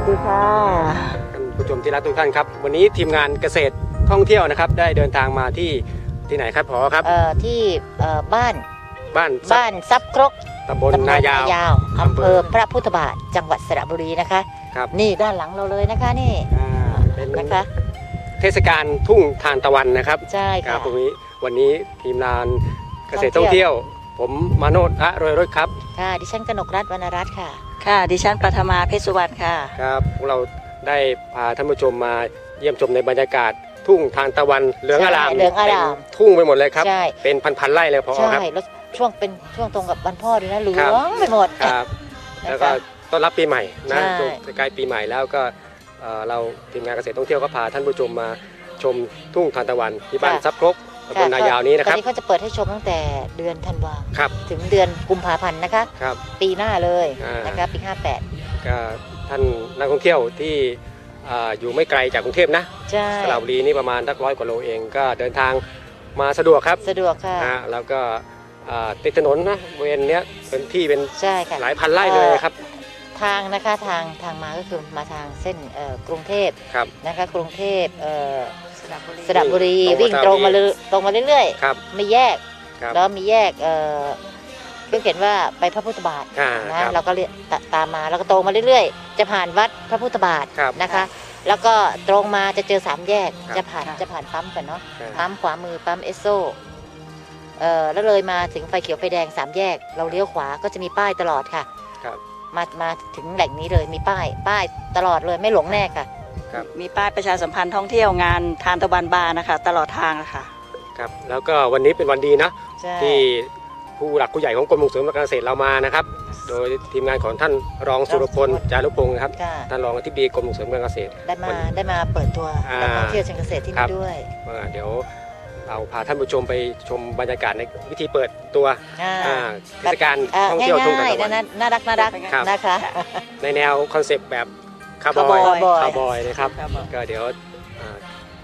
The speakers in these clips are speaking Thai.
วัสดีค่ะท่านผู้ชมที่รักทุกท่านครับ วันนี้ทีมงานเกษตรท่องเที่ยวนะครับ ได้เดินทางมาที่ที่ไหนครับพอครับ เอ่อที่เอ่อบ้านบ้านบ้านซับครกตำบลตำบลนายาววอำเภอพระพุทธบาทจังหวัดสระบุรีนะคะ ครับนี่ด้านหลังเราเลยนะคะนี่อ่าเป็นนะคะ เทศกาลทุ่งทานตะวันนะครับใช่ครัค่ะบวันนี้วันนี้ทีมงานเกษตรท่องเที่ยว ผมมาโนดอะรวยรถครับ ค่ะ ดิฉันกนกรัตน์วรรณรัตน์ค่ะ ค่ะ ดิฉันปัทมาเพชรสุวรรณค่ะ ครับพวกเราได้พาท่านผู้ชมมาเยี่ยมชมในบรรยากาศ ทุ่งทานตะวันเหลืองอารามใช่เหลืองอารามต็ทุ่งไปหมดเลยครับ ใช่ เป็นพันๆไร่เลยพอใช่ครับ แล้วช่วงเป็นช่วงตรงกับวันพ่อด้วยนะเหลืครัอบงไปหมด ครับนะแล้วก็คะต้อนรับปีใหม่นะใช่ ช่วงใกล้ปีใหม่แล้วก็เอ่อเราทีมงานเกษตรท่องเที่ยวก็พาท่านผู้ชมมาชมทุ่งทานตะวันที่บ้านซับครก ตำบลนายาวนี้นะคตอรันบนี้เขาจะเปิดให้ชมตั้งแต่เดือนธันวาครับถึงเดือนกุมภาพันธ์นะคะครับปีหน้าเลยอ่านนะคะปีก็ท่านนักท่องเที่ยวที่อ่าอยู่ไม่ไกลจากกรุงเทพนะ58ใช่สระบุรีนี่ประมาณสักร้อยกว่าโลเองก็เดินทางมาสะดวกครับสะดวกค่ะนะแล้วก็อ่าติดถนนนะบริเวณเนี้ยเป็นที่เป็นใช่ค่ะหลายพันไร่เลยครับ ทางนะคะทางทางมาก็คือมาทางเส้นเอ่อกรุงเทพครับนะคะกรุงเทพเอ่อ สระบุรีสระบุรีตรงมาวิ่งตรงมาเรื่อยตรงมาเรื่อยครับ ๆ ไม่แยก ครับ แล้วมีแยกเอ่อก็เขียนว่าไปพระพุทธบาทอ่านะครับ เราก็เรียกตตามมาแล้วก็ตรงมาเรื่อยๆ จะผ่านวัดพระพุทธบาทครับ นะคะ แล้วก็ตรงมาจะเจอสามแยกครับ จะผ่านจะผ่านปั๊มกันเนาะอ่าปั๊มขวามือปั๊มเอสโซเอ่อแล้วเลยมาถึงไฟเขียวไฟแดงสามแยก เราเลี้ยวขวาก็จะมีป้ายตลอดค่ะ ครับ มามาถึงแหล่งนี้เลยมีป้ายป้ายตลอดเลยไม่หลงแน่ค่ะ มีป้ายประชาสัมพันธ์ท่องเที่ยวงานทานตะวันบาร์นะคะ ตลอดทางนะคะครับแล้วก็วันนี้เป็นวันดีนะใช่ที่ผู้หลักผู้ใหญ่ของกรมส่งเสริมการเกษตรเรามานะครับ โดยทีมงานของท่านรองสุรพลจารุพงศ์นะครับค่ะท่านรองอธิบดีกรมส่งเสริมการเกษตร ได้มาวันได้มาเปิดตัวอ่า การท่องเที่ยวเชิงเกษตรที่ครันี่บด้วยว่าเดี๋ยวเราพาท่านผู้ชมไปชมบรรยากาศในวิธีเปิดตัวอ่าอ่าเทศกาลอ่าท่องเที่ยวทุ่งง่าทายนตะๆวันะนน่ารักน่ารักครับ นะคะ ในแนวคอนเซปต์แบบ คาร์บอยคาวบอย คาร์บอยนะครับ ครับผม ก็เดี๋ยวอ่า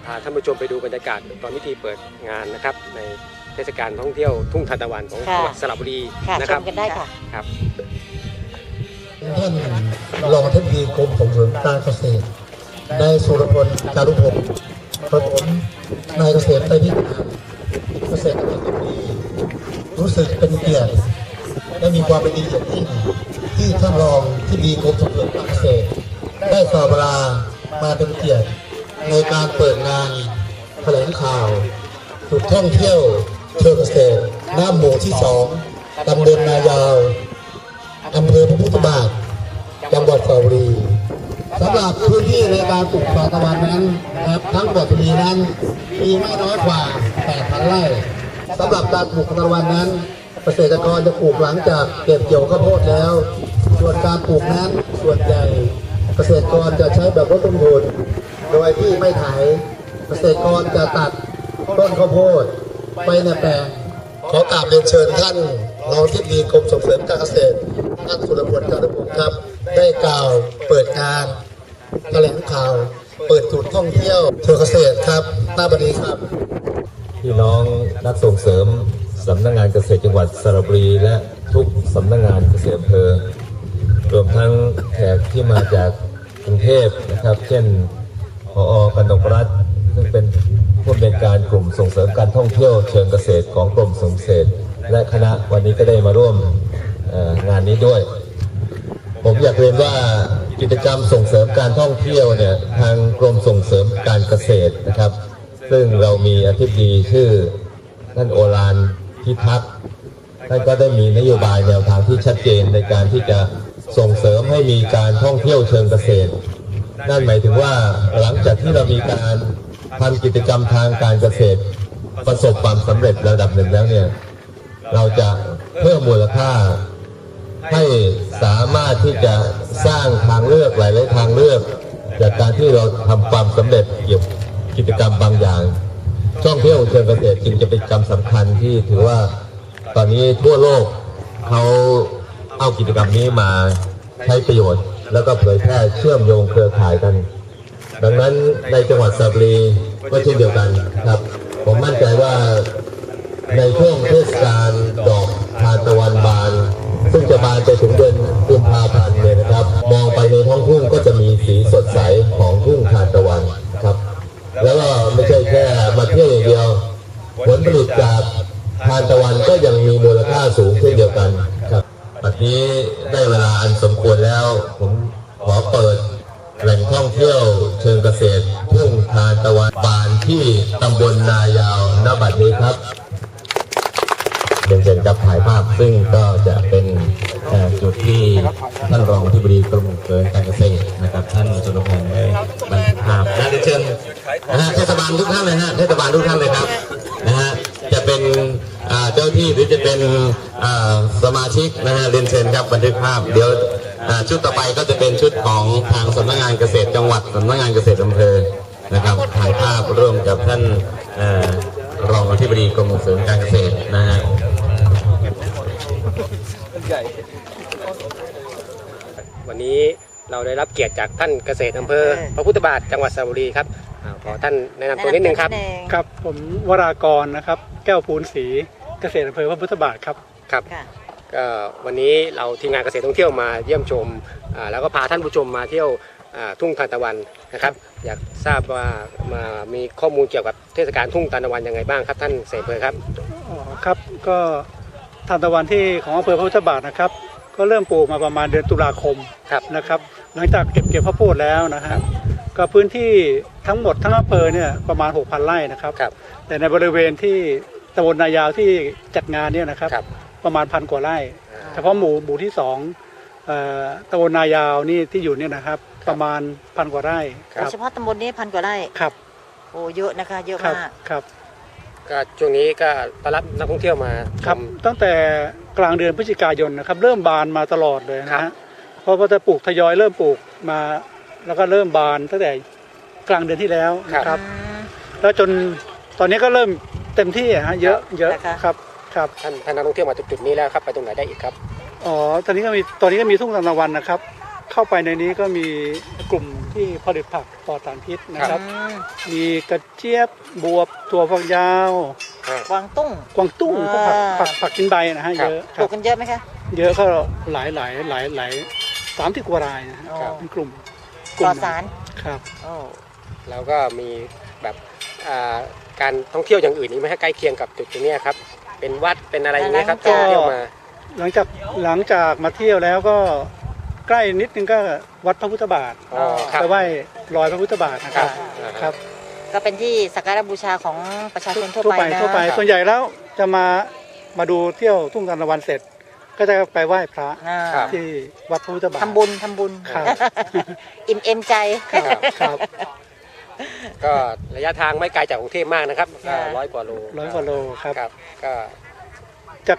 พาท่านผู้ชมไปดูบรรยากาศตอนพิธีเปิดงานนะครับ ในเทศกาลท่องเที่ยวทุ่งทานตะวันของค่ะ จังหวัดสระบุรีค่ะนะชครับ มกันได้ค่ะ ครับ ท่านรองอธิบดีกรมส่งเสริมการเกษตรได้สุรพลจารุพงศ์กับผมนายเกษตรไตรพิธานเกษตรกรรมดีรู้สึกเป็นเกียรติและมีความเป็นดีอย่างยิ่งที่ท่านรองที่ดีกรมส่งเสริมการเกษตร ได้สละเวลามาเป็นเกียรติในการเปิดงานแถลงข่าวจุดท่องเที่ยวเชิงเกษตรหน้าหมู่ที่สองตำบลนายาวอำเภอพระพุทธบาทจังหวัดสระบุรีสำหรับพื้นที่ในการปลูกป่าตะวันนั้นนะครับทั้งหมดมีนั้นมีไม่น้อยกว่า 8,000 ไร่สำหรับการปลูกตะวันนั้น เกษตรกรจะปลูกหลังจากเก็บเกี่ยวข้าวโพดแล้ว ส่วนการปลูกนั้นส่วนใหญ่ เกษตรกรจะใช้แบบลดต้นทุนโดยที่ไม่ไถเกษตรกรจะตัดต้นข้าวโพดไปในแปลงขอกราบเรียนเชิญท่านรองที่ดีกรมส่งเสริมการเกษตรท่านสุรพลจารุพงศ์ครับ ได้กล่าวเปิดงานแถลงข่าว เปิดจุดท่องเที่ยวเชิงเกษตรครับหน้าบันีครับ พี่น้องนักส่งเสริมสำนักงานเกษตรจังหวัดสระบุรีและทุกสำนักงานเกษตรอำเภอรวมทั้งแขกที่มาจาก กรุงเทพนะครับ เช่นพอกนกรัฐซึ่งเป็นผู้อำนวยการกลุ่มส่งเสริมการท่องเที่ยวเชิงเกษตรของกรมส่งเสริมและคณะวันนี้ก็ได้มาร่วมงานนี้ด้วย ผมอยากเรียนว่ากิจกรรมส่งเสริมการท่องเที่ยวเนี่ยทางกรมส่งเสริมการเกษตรนะครับ ซึ่งเรามีอธิบดีชื่อท่านโอฬารพิทักษ์ท่านก็ได้มีนโยบายแนวทางที่ชัดเจนในการที่จะ ส่งเสริมให้มีการท่องเที่ยวเชิงเกษตร นั่นหมายถึงว่าหลังจากที่เรามีการทำกิจกรรมทางการเกษตร ประสบความสำเร็จระดับหนึ่งแล้วเนี่ยเราจะเพิ่มมูลค่าให้สามารถที่จะสร้างทางเลือกหลายๆทางเลือก จากการที่เราทำความสำเร็จเกี่ยวกกิจกรรมบางอย่างท่องเที่ยวเชิงเกษตรจึงจะเป็นจกรรมสำคัญที่ถือว่าตอนนี้ทั่วโลกเขา เอากิจกรรมนี้มาใช้ประโยชน์ แล้วก็เผยแพร่เชื่อมโยงเครือข่ายกัน ดังนั้นในจังหวัดสระบุรีก็เช่นเดียวกันครับ ผมมั่นใจว่าในช่วงเทศกาลดอกทานตะวันบาน ซึ่งจะบานไปถึงเดือนกุมภาพันธ์เนี่ยนะครับ มองไปในท้องทุ่งก็จะมีสีสดใสของทุ่งทานตะวันนะครับ แล้วก็ไม่ใช่แค่มาเที่ยวอย่างเดียว ผลผลิตจากทานตะวันก็ยังมีมูลค่าสูงเช่นเดียวกัน นี้ได้เวลาอันสมควรแล้ว ผมขอเปิดแหล่งท่องเที่ยวเชิงเกษตรทุ่งทานตะวันบานที่ตำบลนายาวณบัดนี้ครับเรียนเชิญครับถ่ายภาพซึ่งก็จะเป็นจุดที่ท่านรองอธิบดีกรมเกินการเกษตรนะครับ ท่านสุรพงศ์ได้บันทึกภาพนะเรียนเชิญนะฮะเทศบาลทุกท่านเลยฮะเทศบาลทุกท่านเลยครับนะฮะ เป็นเจ้าที่หรือจะเป็นสมาชิกนะฮะเรียนเชิญครับบันทึกภาพ เดี๋ยวชุดต่อไปก็จะเป็นชุดของทางสำนักงานเกษตรจังหวัดสำนักงานเกษตรอำเภอนะครับถ่ายภาพร่วมกับท่านอรองอธิบดีกรมส่งเสริมการเกษตรนะฮะวันนี้ เราได้รับเกียรติจากท่านเกษตรอำเภอพระพุทธบาทจังหวัดสระบุรีครับอ่าขอท่านแนะนำตัวนิดนึงครับครับผมวรากรนะครับ แก้วภูนศรีเกษตรอำเภอพระพุทธบาทครับ ครับค่ะ ก็วันนี้เราทีมงานเกษตรท่องเที่ยวมาเยี่ยมชมอ่าแล้วก็พาท่านผู้ชมมาเที่ยวอ่าทุ่งทานตะวันนะครับ อยากทราบว่ามามีข้อมูลเกี่ยวกับเทศกาลทุ่งทานตะวันยังไงบ้างครับท่านเสเพอครับ อ๋อครับก็ทานตะวันที่ของอำเภอพระพุทธบาทนะครับ ก็เริ่มปลูกมาประมาณเดือนตุลาคมครับนะครับ หลังจากเก็บเกี่ยวข้าวโพดแล้วนะฮะก็พื้นที่ทั้งหมดทั้งอำเภอเนี่ยประมาณ 6,000 ไร่นะครับครับแต่ในบริเวณที่ตำบลนายาวที่จัดงานเนี่ยนะครับครับประมาณพันกว่าไร่อ่าเฉพาะหมู่หมู่ที่สองเอ่อตำบลนายาวนี่ที่อยู่เนี่ยนะครับ ประมาณพันกว่าไร่คโดรัยบเฉพาะตำบลนี้พันกว่าไร่ครับโอ้เยอะนะคะเยอะครับมากครับก็ช่วงนี้ก็ต้อนรับนักท่องเที่ยวมาชครับมตั้งแต่ กลางเดือนพฤศจิกายนนะครับ เริ่มบานมาตลอดเลยครันะบฮะเพราะว่าจะปลูกทยอยเริ่มปลูกมา แล้วก็เริ่มบานตั้งแต่กลางเดือนที่แล้วนะครับอืมแล้วจนตอนนี้ก็เริ่มเต็มที่อะฮะเยอะเยอะนะคะครับครับท่านท่านนักท่องเที่ยวมาจุดนี้แล้วครับ ไปตรงไหนได้อีกครับอ๋อตอนนี้ก็มีตอนนี้ก็มีทุ่งทานตะวันนะครับ เข้าไปในนี้ก็มีกลุ่ม ที่ผลิตผักปลอดสารพิษนะครับอืมมีกระเจี๊ยบบวบถั่วฝักยาวกวางตุ้งกวางตุ้งพวกผักอ่าผักผักกินใบนะฮะครับเยอะคปลูรับกกันเยอะไหมคะเยอะก็หลายหลายหลายหลายสามที่กว่ารายนะฮะอ๋อเป็นกลุ่มปลอดสารครับโอ้แล้วก็มีแบบอ่าการท่องเที่ยวอย่างอื่นนี้ไหมฮะใกล้เคียงกับจุดตรงเนี้ยครับ เป็นวัดเป็นอะไรอย่างเงี้ยครับก็ท่องเที่ยวมา หลังจากหลังจากมาเที่ยวแล้วก็ ใกล้นิดนึงก็วัดพระพุทธบาทอ๋อครับ ไปไหว้รอยพระพุทธบาทนะคครัรับบอ่าครับก็เป็นที่สักการะบูชาของประชาชนทั่วทั่วไปไปนะทั่วไปส่วนใหญ่แล้วจะมามาดูเที่ยวทุ่งทานตะวันเสร็จ ก็จะไปไหว้พระอ่าครับ ที่วัดพระพุทธบาท ทำบุญทำบุญ ครับ อิ่มเอมใจ ครับครับ ก็ระยะทางไม่ไกลจากกรุงเทพมากนะครับค่ะ ร้อยกว่าโลร้อยกว่าโลครับ ครับ ก็จาก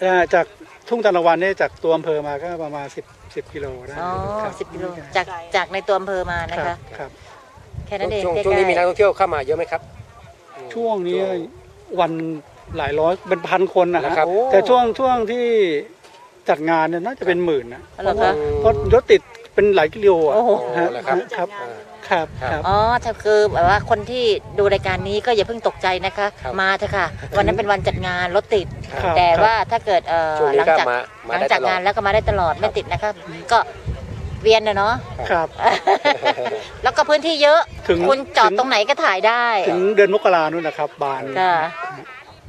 เอ่อจาก ทุ่งทานตะวันเนี่ยจากตัวอำเภอมาก็ประมาณ 10 10กิโลได้อ๋อครับสิบกิโลจากจากในตัวอำเภอมานะครัคะบครับ แค่นั้นเองช่วงใกล้ๆช่วงนี้มีนักท่องเที่ยวเข้ามาเยอะไหมครับอืมช่วงนี้วันหลายร้อยเป็นพันคนนะนะฮะครับโอ้แต่ช่วงช่วงที่จัดงานเนี่ยน่าจะเป็นหมื่นนะเหรอคะ เพราะรถติดเป็นหลายกิโลอะโอ้โห ฮะเหรอครับ ครับ อ่า ครับครับครับ อ๋อถ้าคือแบบว่าคนที่ดูรายการนี้ก็อย่าเพิ่งตกใจนะคะ ครับมาเถอะค่ะ วันนั้นเป็นวันจัดงานรถติด ครับ แต่ครับว่าถ้าเกิดเอ่อช่วงหนี้ลังก็จากมาหมาลังได้จากตลอด งานแล้วก็มาได้ตลอดไม่ติดนะครับก็เวียนนะเนาะ ครับ แล้วก็พื้นที่เยอะ ถึงคุณจอดถึง ตรงไหนก็ถ่ายได้ถึงเดือนมกรานู่นนะครับ บานค่ะ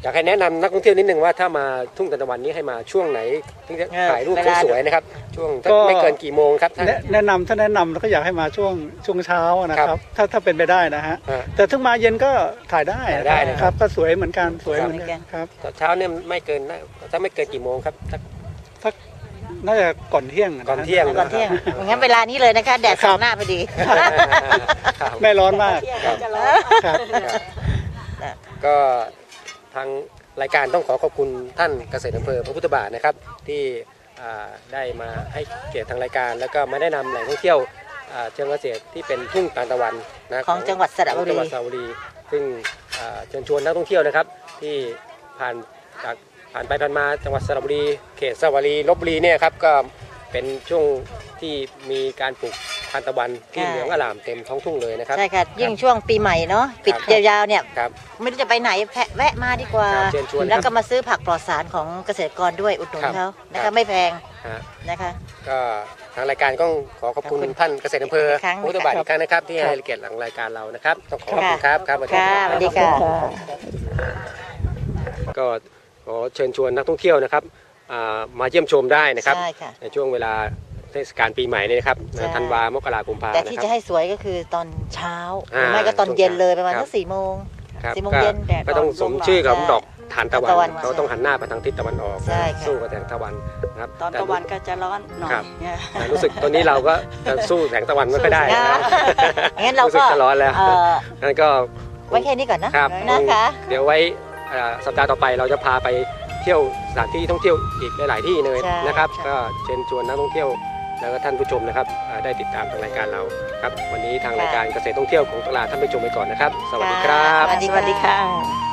อยากให้แนะนำนักท่องเที่ยวนิดนึงว่าถ้ามาทุ่งทานตะวันนี้ให้มาช่วงไหนถึงจะเออถ่ายรูปเวลา สวยๆนะครับ ช่วงก็ ไม่เกินกี่โมงครับท่าน แนะแนะนำถ้าแนะนำแล้วก็อยากให้มาช่วงช่วงเช้านะคครัรับ บ ถ้าถ้าเป็นไปได้นะฮะอ่า แต่ถึงมาเย็นก็ถ่ายได้ถ่ายได้นะคครัรับ บก็สวยเหมือนกันสวยเหมือนสวยเหมือนกักันนครับเช้าเนี่ยไม่เกินนะถ้าไม่เกินกี่โมงครับสัก สักน่าจะก่อนเที่ยงะะก่อนเที่ยง ก่อนเที่ยงงั้นเวลานี้เลยนะคะ แดดส่องหน้าพอดี ครับ ไม่ร้อนมากครับครับ ก็ ทางรายการต้องขอขอบคุณท่านเกษตรอำเภอพระพุทธบาทนะครับ ที่อ่าได้มาให้เกียรติทางรายการ แล้วก็มาแนะนำแหล่งท่องเที่ยวอ่าเชิงเกษตรที่เป็นทุ่งตาลตะวันนะของจังหวัดสระบุของจังหวัรีดสระบุรี ซึ่งอ่าเชิญชวนนักท่องเที่ยวนะครับ ที่ผ่านจากผ่านไปผ่านมาจังหวัดสระบุรี เขตสระบุรีลบบุรีเนี่ยครับก็เป็นช่วงที่มีการปลูกททานตะวันที่ค่ะเหลืองอลามเต็มท้องทุ่งเลยนะครับใช่ค่ะยิ่งช่วงปีใหม่เนาะปิดครับยาวๆเนี่ยครับไม่รู้จะไปไหนแพะแวะมาดีกว่าครับเชิญชวนครับแล้วก็มาซื้อผักปลอดสารของเกษตรกรด้วยอุดหนุนครับเขานะครัคะบไม่แพงฮะนะคะก็ทางรายการก็ขอขอบคุณขอบคุณท่านเกษตรอำเภออีกครั้งพุทธบาทครับอีกครั้งนะครับ ที่ให้เกียรติหลังรายการเรานะครับต้องขอขอบคุณครับครับสวัสดีค่ะครับสวัสดีค่ะก็ขอเชิญชวนนักท่องเที่ยวนะครับอ่ามาเยี่ยมชมได้นะครับใช่ค่ะในช่วงเวลา เทศกาลปีใหม่นี่นะครับใช่ ธันวามกราคมพาแต่นะที่คจะรับ ให้สวยก็คือตอนเช้าหอ่ารือไม่ก็ตอนเย็นเลยประมาณครับ สักสี่โมง ครับสี่โมงก็เย็นแดดก็ต้องร้อนสมชื่อกับใช่ดอกทานตะวัทานตะวันนเขาต้องหันหน้าไปทางทิศตะวันออกใช่ค่ะ สู้กับแสงตะวันนะครับตอนกลางวันก็จะร้อนหน่อยครับเนี่ยแต่รู้สึกตอนนี้เราก็จะสู้แสงตะวันไม่ค่อยได้สู้นะงั้นเราสึก็กจะร้อนแล้วเอ่องั้นก็ ไว้แค่นี้ก่อนนะครับ นะคะ เดี๋ยวไว้เอ่อสัปดาห์ต่อไปเราจะพาไปเที่ยวสถานที่ท่องเที่ยวอีกหลาย ๆ ที่เลยใช่นะครับใช่ก็เชิญชวนนักท่องเที่ยว แล้วก็ท่านผู้ชมนะครับเอ่อได้ติดตามทางรายการเราครับ วันนี้ทางรายการเกษตรท่องเที่ยวของตลาดท่านผู้ชมไปก่อนนะครับ สวัสดีครับ สวัสดีสวัสดีค่ะ